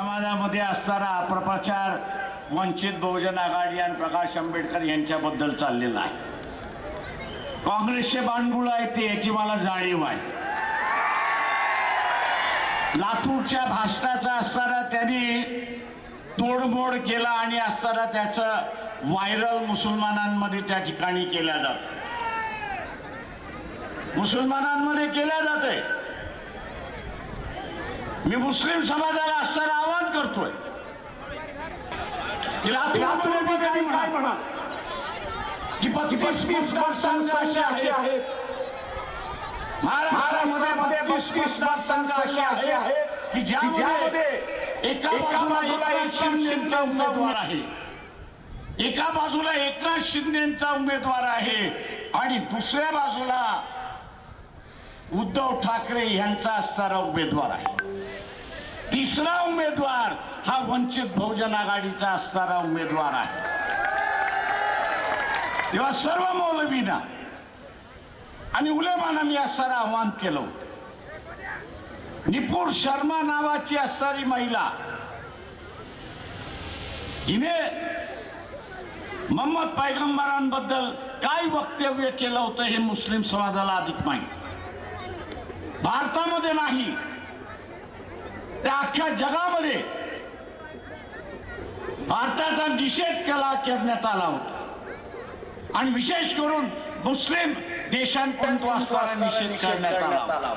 समाजामध्ये असणारा अपप्रचार वंचित बहुजन आघाडी आणि प्रकाश आंबेडकर यांच्याबद्दल चाललेला आहे. काँग्रेसचे बाणगुळ आहेत ते याची मला जाणीव आहे. लातूरच्या भाषणाचा असताना त्यांनी तोडमोड केला आणि असताना त्याचं व्हायरल मुसलमानांमध्ये त्या ठिकाणी केल्या जात. मुसलमानांमध्ये केल्या जाते मी मुस्लिम समाजाला असताना आवाहन करतोय. असे आहेत. महाराष्ट्रामध्ये पस्तीस मतदारसंघ असे आहेत की ज्यामध्ये एका बाजूला उमेदवार आहे. एका बाजूला एकनाथ शिंदेचा उमेदवार आहे आणि दुसऱ्या बाजूला उद्धव ठाकरे यांचा असणारा उमेदवार आहे. तिसरा उमेदवार हा वंचित बहुजन आघाडीचा असणारा उमेदवार आहे. तेव्हा सर्व मौलवीना आणि उलेमाना मी असणारं आव्हान केलं होतं. निपुर शर्मा नावाची असणारी महिला हिने मोहम्मद पैगंबरांबद्दल काय वक्तव्य केलं होतं हे मुस्लिम समाजाला अधिक माहिती. भारतामध्ये नाही त्या अख्ख्या जगामध्ये भारताचा निषेध केला करण्यात आला होता. आणि विशेष करून मुस्लिम देशांकडून तो असणारा निषेध करण्यात आला करा.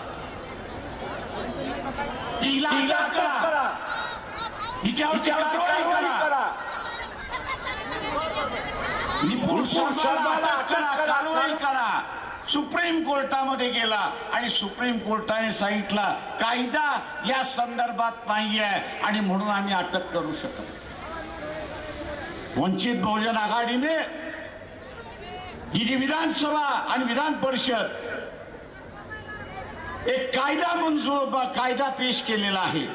सुप्रीम कोर्टामध्ये गेला आणि सुप्रीम कोर्टाने सांगितला कायदा या संदर्भात नाहीये आणि म्हणून आम्ही अटक करू शकतो वंचित बहुजन आघाडीने ही जी विधानसभा आणि विधान परिषद एक कायदा मंजूर कायदा पेश केलेला आहे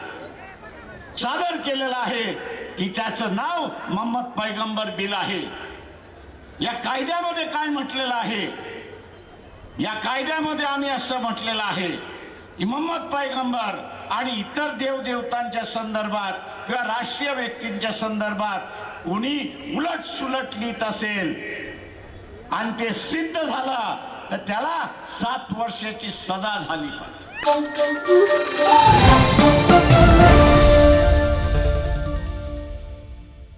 सादर केलेला आहे की त्याचं नाव मोहम्मद पैगंबर बिल आहे. या कायद्यामध्ये काय म्हटलेलं आहे? या कायद्यामध्ये आम्ही असं म्हटलेलं आहे की मोहम्मद पैगंबर आणि इतर देवदेवतांच्या संदर्भात किंवा राष्ट्रीय व्यक्तींच्या संदर्भात कोणी उलट सुलट लिहित असेल आणि ते सिद्ध झालं तर त्याला सात वर्षाची सजा झाली पाहिजे.